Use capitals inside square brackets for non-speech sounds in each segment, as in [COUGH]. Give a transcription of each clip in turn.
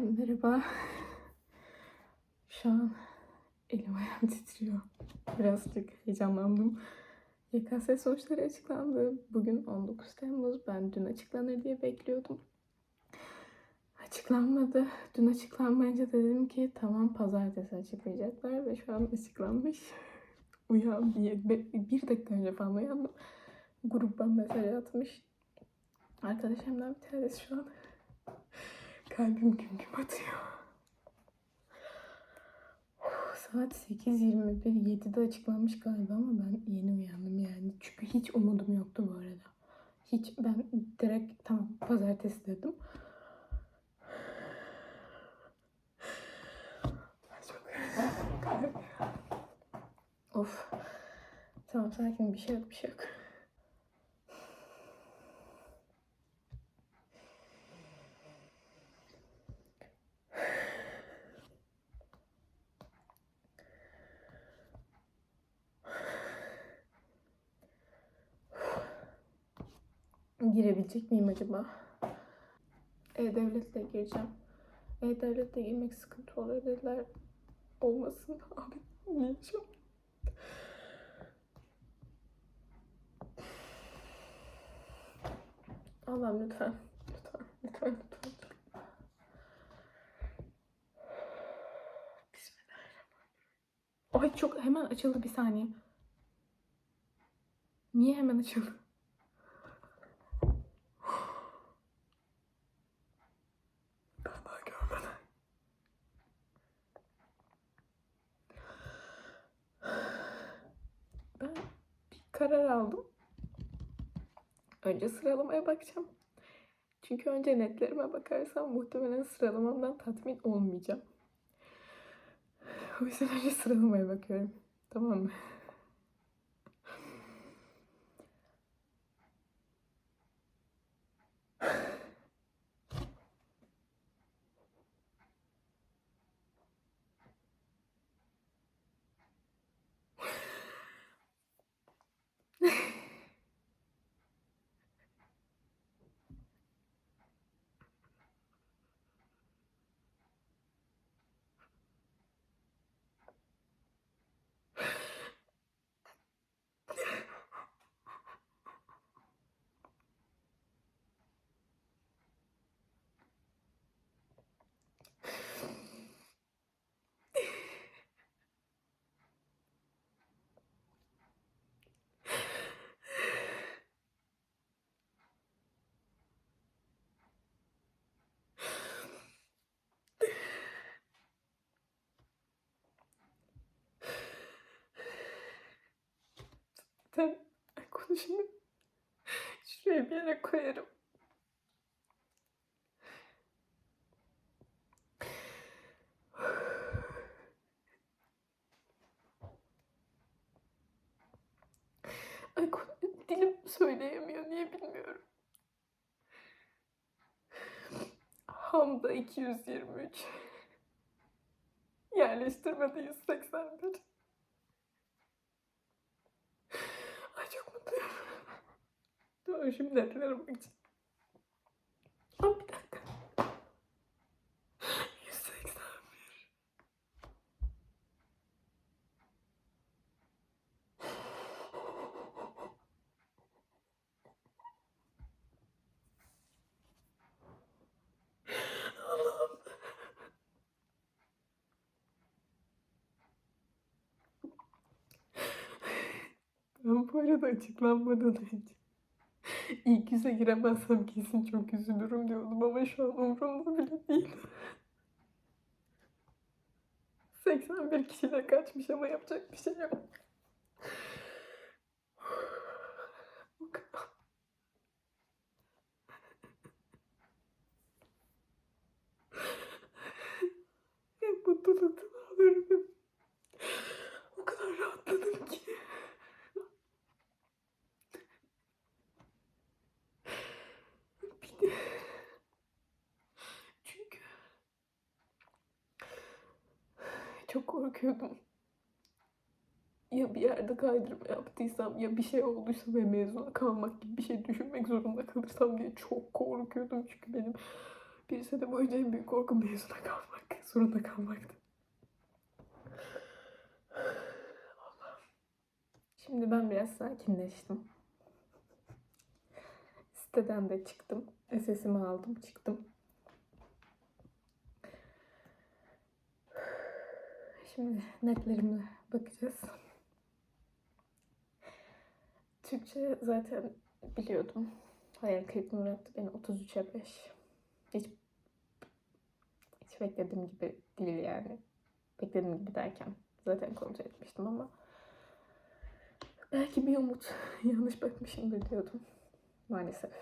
Merhaba. Şu an elim ayağım titriyor. Birazcık heyecanlandım. YKS sonuçları açıklandı. Bugün 19 Temmuz. Ben dün açıklanır diye bekliyordum. Açıklanmadı. Dün açıklanmayınca dedim ki tamam pazartesi açıklayacaklar ve şu an açıklanmış. [LAUGHS] Uyan bir, bir dakika önce falan uyandım. Gruptan mesaj atmış. Arkadaşımdan bir tanesi şu an kalbim güm güm atıyor. Saat 8.21, 7'de açıklanmış galiba ama ben yeni uyandım yani. Çünkü hiç umudum yoktu bu arada. Hiç ben direkt tamam pazartesi dedim. Of. Tamam sakin bir şey yok bir şey yok. Girebilecek miyim acaba? E-Devlet'le gireceğim. E-Devlet'le girmek sıkıntı oluyor dediler. Olmasın [LAUGHS] abi. Gireceğim. Allah'ım lütfen. Lütfen. Lütfen. Lütfen. Ay çok hemen açıldı bir saniye. Niye hemen açıldı? Ben daha görmeden. Ben bir karar aldım. Önce sıralamaya bakacağım. Çünkü önce netlerime bakarsam muhtemelen sıralamamdan tatmin olmayacağım. O yüzden önce sıralamaya bakıyorum. Tamam mı? Zaten konuşayım. Şuraya bir yere koyarım. Ay dilim söyleyemiyor niye bilmiyorum. Hamda 223. Yerleştirmede 181. Ay çok mutluyum. Dur şimdi netlere bakacağım. Ay bir dakika. 181. Allah'ım. Arada açıklanmadan önce ilk yüze giremezsem kesin çok üzülürüm diyordum ama şu an umurumda bile değil. 81 kişiyle kaçmış ama yapacak bir şey yok. Bu kadar. Hep mutluluktan ağlıyorum. O kadar rahatladım ki. Bir de çünkü çok korkuyordum. Ya bir yerde kaydırma yaptıysam ya bir şey olduysa ve mezuna kalmak gibi bir şey düşünmek zorunda kalırsam diye çok korkuyordum. Çünkü benim Bir sene boyunca en büyük korkum mezuna kalmak, zorunda kalmaktı. [SIGHS] Şimdi ben biraz sakinleştim. Siteden de çıktım. SS'imi aldım, çıktım. Şimdi netlerime bakacağız. Türkçe zaten biliyordum. Hayal kırıklığına uğrattı beni 33'e 5. Hiç, hiç beklediğim gibi değil yani. Beklediğim gibi derken zaten kontrol etmiştim ama belki bir umut [LAUGHS] yanlış bakmışımdır diyordum. Maalesef.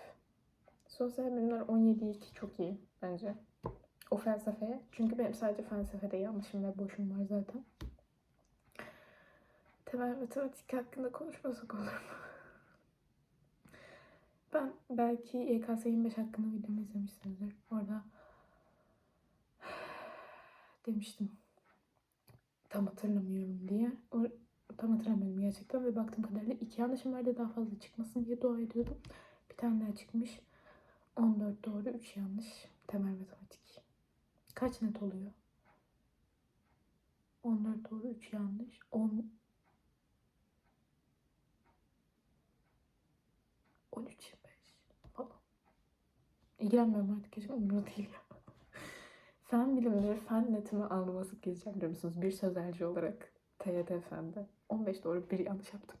Sosyal bilimler 17'yi 2 çok iyi bence. O felsefeye. Çünkü benim sadece felsefede yanlışım ve boşum var zaten. Temel matematik hakkında konuşmasak olur mu? [LAUGHS] Ben belki YKS 25 hakkında videomu izlemişsinizdir. Orada [SIGHS] demiştim. Tam hatırlamıyorum diye. O, tam hatırlamıyorum gerçekten ve baktığım kadarıyla iki yanlışım vardı daha fazla çıkmasın diye dua ediyordum. Bir tane daha çıkmış. 14 doğru, 3 yanlış. Temel matematik. Kaç net oluyor? 14 doğru, 3 yanlış. 10 13 25 falan. İlgilenmiyorum artık hiç umurumda değil [LAUGHS] ya. Fen bilimleri fen netimi alnıma sık gezeceğim biliyor musunuz? Bir sözelci olarak TYT Fen'de. 15 doğru bir yanlış yaptım.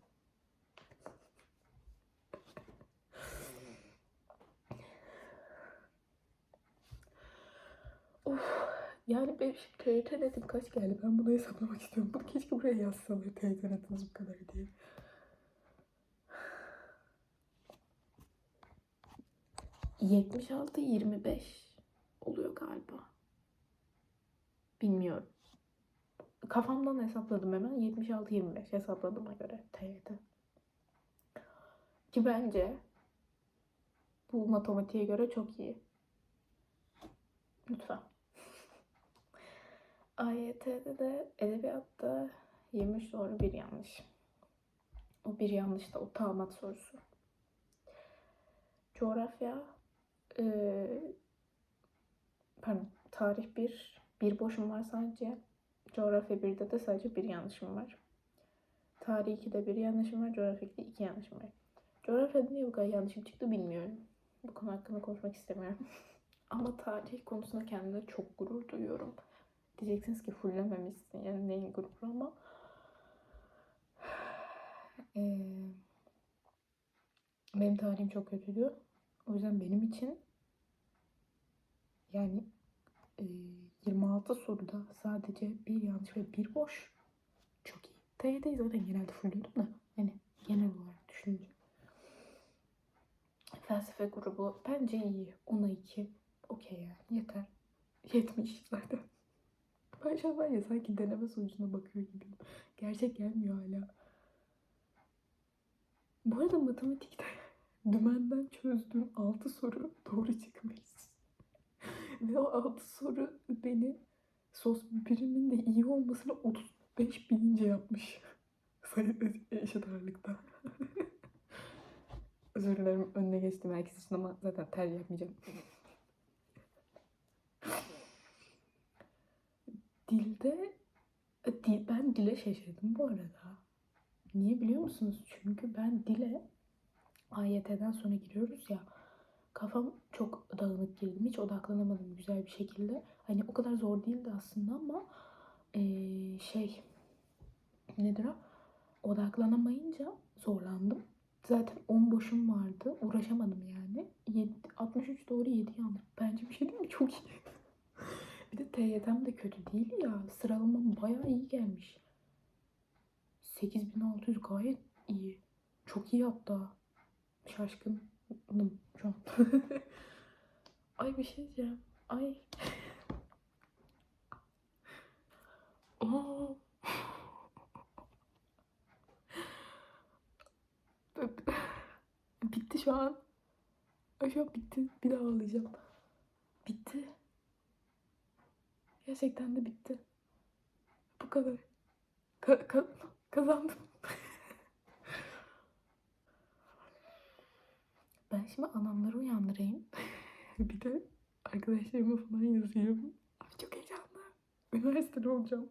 Of. Yani benim şimdi TYT netim kaç geldi? Ben bunu hesaplamak istiyorum. Bunu keşke buraya yazsalar TYT netiniz bu kadar diye. Yetmiş altı yirmi beş oluyor galiba. Bilmiyorum. Kafamdan hesapladım hemen. 76-25 hesapladığıma göre TYT. Ki bence bu matematiğe göre çok iyi. Lütfen. AYT'de de edebiyatta 23 doğru bir yanlış. O bir yanlış da o tamat sorusu. Coğrafya eee pardon tarih bir bir boşum var sadece. Coğrafya 1'de de sadece bir yanlışım var. Tarih 2'de bir yanlışım var. Coğrafya 2'de iki yanlışım var. Coğrafyada niye bu kadar yanlışım çıktı bilmiyorum. Bu konu hakkında konuşmak istemiyorum. [LAUGHS] Ama tarih konusunda kendimde çok gurur duyuyorum. Diyeceksiniz ki fullememişsin yani neyin gururu ama [SIGHS] Eee, benim tarihim çok kötüydü. O yüzden benim için yani eee, 26 soruda sadece bir yanlış ve bir boş çok iyi. TYT'yi zaten genelde fullüyordum da hani genel olarak düşününce. Felsefe grubu bence iyi. 10'a 2. Okey yani yeter. Yetmiş zaten. Ben şu an var ya sanki deneme sonucuna bakıyor gibiyim. Gerçek gelmiyor hala. Bu arada matematikte [LAUGHS] dümenden çözdüğüm 6 soru doğru çıkmış. [LAUGHS] Ve o 6 soru beni sos birimin de iyi olmasına 35 binince yapmış. [LAUGHS] Eşit ağırlıkta. Özür dilerim önüne geçtim herkes için ama zaten ter yapmayacağım. Dilde dil, ben dile şaşırdım bu arada. Niye biliyor musunuz? Çünkü ben dile AYT'den sonra giriyoruz ya kafam çok dağınık girdim. Hiç odaklanamadım güzel bir şekilde. Hani o kadar zor değildi aslında ama eee, şey nedir o? Odaklanamayınca zorlandım. Zaten 10 boşum vardı. Uğraşamadım yani. Yedi- 63 doğru 7 yanlış. Bence bir şey değil mi? Çok iyi. TYT'm de kötü değil ya. Sıralamam bayağı iyi gelmiş. 8600 gayet iyi. Çok iyi hatta. Şaşkınım şu an. [LAUGHS] Ay bir şey diyeceğim. Ay. [LAUGHS] Aa. [LAUGHS] Bitti şu an. Ay şu an bitti. Bir daha ağlayacağım. Bitti. Gerçekten de bitti. Bu kadar. Ka- ka- kazandım. [LAUGHS] ben şimdi anamları uyandırayım. [LAUGHS] bir de arkadaşlarıma falan yazıyorum. Ay çok heyecanlı. Üniversitede olacağım.